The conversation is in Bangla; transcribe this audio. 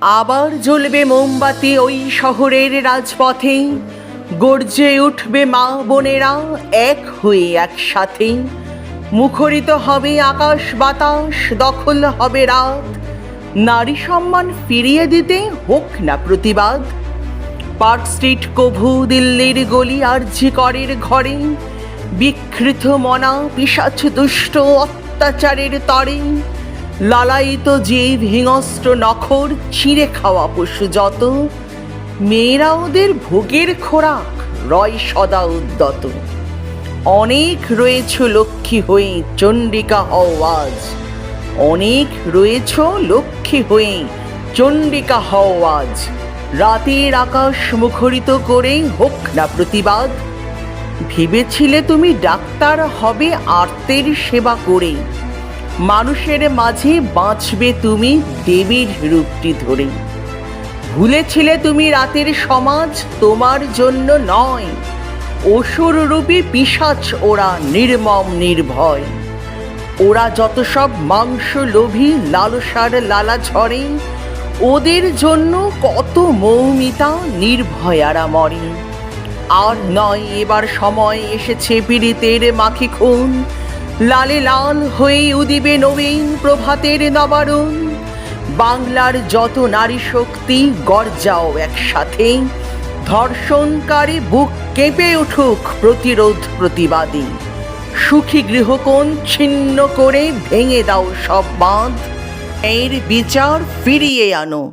আবার জ্বলবে মোমবাতি ওই শহরের রাজপথে। গর্জে উঠবে মা বোনেরা এক হয়ে একসাথে। মুখরিত হবে আকাশ বাতাস, দখল হবে রাত। নারী সম্মান ফিরিয়ে দিতে হোক না প্রতিবাদ। পার্ক স্ট্রিট কভু দিল্লির গলি আর ঝিকরের ঘরে। বিকৃত মনা পিসাচ দুষ্ট অত্যাচারের তরে। লালায়িত জীব, হিংস্র নখর, ছিঁড়ে খাওয়া পশু যত। মেয়েরা ওদের ভোগের খোরাক, রয় সদা উদ্যত। অনেক রয়েছ লক্ষ্মী হয়ে চণ্ডিকা হও আজ। অনেক রয়েছ লক্ষ্মী হয়ে চণ্ডিকা হও আজ। রাতের আকাশ মুখরিত করে হোক না প্রতিবাদ। ভেবেছিলে তুমি ডাক্তার হবে আর্তের সেবা করে। মানুষের মাঝে বাঁচবে তুমি দেবীর রূপটি ধরে। ভুলেছিলে তুমি রাতের সমাজ, তোমার জন্য নয়। অসুর রূপী পিসাচ ওরা নির্মম নির্ভয়। ওরা যত সব মাংস লোভী লালসার লালা ঝরে, ওদের জন্য কত মৌমিতা নির্ভয়ারা মরে। আর নয়, এবার সময় এসেছে পীড়িতের মাখি খুন লালে লাল হয়ে উদিবে নবীন প্রভাতের নবারুণ। বাংলার যত নারী শক্তি গর্জাও একসাথে। ধর্ষণকারী বুক কেঁপে উঠুক প্রতিরোধ প্রতিবাদী। সুখী গৃহকোণ ছিন্ন করে ভেঙে দাও সব বাঁধ। এর বিচার ফিরিয়ে আনো।